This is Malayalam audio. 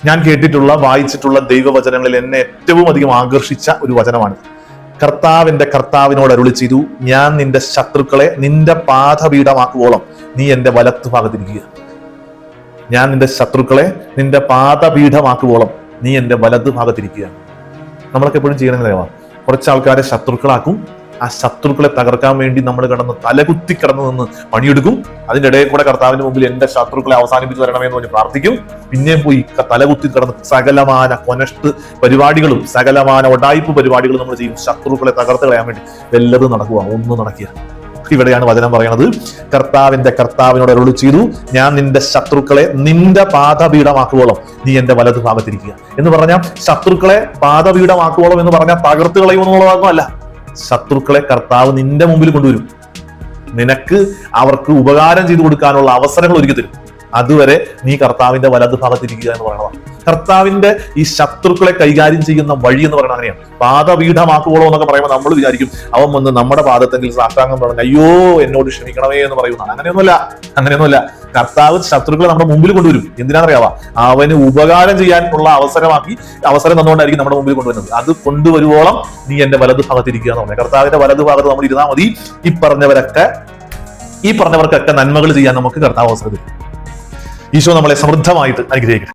ഞാൻ കേട്ടിട്ടുള്ള വായിച്ചിട്ടുള്ള ദൈവവചനങ്ങളിൽ എന്നെ ഏറ്റവും അധികം ആകർഷിച്ച ഒരു വചനമാണ്. കർത്താവിന്റെ കർത്താവിനോട് അരുളി ചെയ്തു ഞാൻ നിന്റെ ശത്രുക്കളെ നിന്റെ പാദപീഠമാക്കുവോളം നീ എന്റെ വലത്തുഭാഗത്തിരിക്കുക ഞാൻ നിന്റെ ശത്രുക്കളെ നിന്റെ പാദപീഠമാക്കുവോളം നീ എന്റെ വലത്തുഭാഗത്തിരിക്കുക നമ്മളൊക്കെ എപ്പോഴും ചെയ്യണമെന്ന് കുറച്ച് ആൾക്കാരെ ശത്രുക്കളാക്കും ആ ശത്രുക്കളെ തകർക്കാൻ വേണ്ടി നമ്മൾ കിടന്ന് തലകുത്തി കിടന്നു നിന്ന് പണിയെടുക്കും. അതിന്റെ ഇടയിൽ കൂടെ കർത്താവിന്റെ മുമ്പിൽ എന്റെ ശത്രുക്കളെ അവസാനിപ്പിച്ചു തരണമെന്ന് പറഞ്ഞ് പ്രാർത്ഥിക്കും. പിന്നെയും പോയി തലകുത്തി കിടന്ന് സകലമാന കൊനഷ്ട് പരിപാടികളും സകലമാന ഒടായ്പ പരിപാടികളും നമ്മൾ ചെയ്യും. ശത്രുക്കളെ തകർത്ത് കളയാൻ വേണ്ടി വല്ലതും നടക്കുക ഒന്നും നടക്കുക. ഇവിടെയാണ് വചനം പറയുന്നത്. കർത്താവിന്റെ കർത്താവിനോട് അരുളി ചെയ്തു ഞാൻ നിന്റെ ശത്രുക്കളെ നിന്റെ പാതപീഠമാക്കുവോളം നീ എന്റെ വലതു ഭാഗത്തിരിക്കുക എന്ന് പറഞ്ഞാൽ ശത്രുക്കളെ പാതപീഠമാക്കുവോളം എന്ന് പറഞ്ഞാൽ തകർത്ത് കളയുമെന്നുള്ളതാകുമല്ല ശത്രുക്കളെ കർത്താവ് നിന്റെ മുമ്പിൽ കൊണ്ടുവരും. നിനക്ക് അവർക്ക് ഉപകാരം ചെയ്തു കൊടുക്കാനുള്ള അവസരങ്ങൾ ഒരുക്കി തരും. അതുവരെ നീ കർത്താവിന്റെ വലത് ഭാഗത്തിരിക്കുക എന്ന് പറയണതാണ് കർത്താവിന്റെ ഈ ശത്രുക്കളെ കൈകാര്യം ചെയ്യുന്ന വഴി എന്ന് പറയുന്നത് അങ്ങനെയാണ്. പാദപീഠമാക്കുകളോ എന്നൊക്കെ പറയുമ്പോൾ നമ്മൾ വിചാരിക്കും അവൻ വന്ന് നമ്മുടെ പാദത്തെങ്കിൽ സാഷ്ടാംഗം പറഞ്ഞു അയ്യോ എന്നോട് ക്ഷമിക്കണമേ എന്ന് പറയുന്നതാണ്. അങ്ങനെയൊന്നുമല്ല അങ്ങനെയൊന്നുമല്ല. കർത്താവ് ശത്രുക്കളെ നമ്മുടെ മുമ്പിൽ കൊണ്ടുവരും. എന്തിനാണെന്നറിയാവാ? അവന് ഉപകാരം ചെയ്യാനുള്ള അവസരമാക്കി അവസരം തന്നുകൊണ്ടായിരിക്കും നമ്മുടെ മുമ്പിൽ കൊണ്ടുവരുന്നത്. അത് കൊണ്ടുവരുവോളം നീ എന്റെ വലതു ഭാഗത്തിരിക്കുക എന്ന് പറഞ്ഞാൽ. കർത്താവിന്റെ വലതു ഭാഗത്ത് നമ്മൾ ഇരുന്നാൽ മതി. ഈ പറഞ്ഞവരൊക്കെ ഈ പറഞ്ഞവർക്കൊക്കെ നന്മകൾ ചെയ്യാൻ നമുക്ക് കർത്താവ് അവസരം തരും. ഈശോ നമ്മളെ സമൃദ്ധമായിട്ട് അനുഗ്രഹിക്കട്ടെ.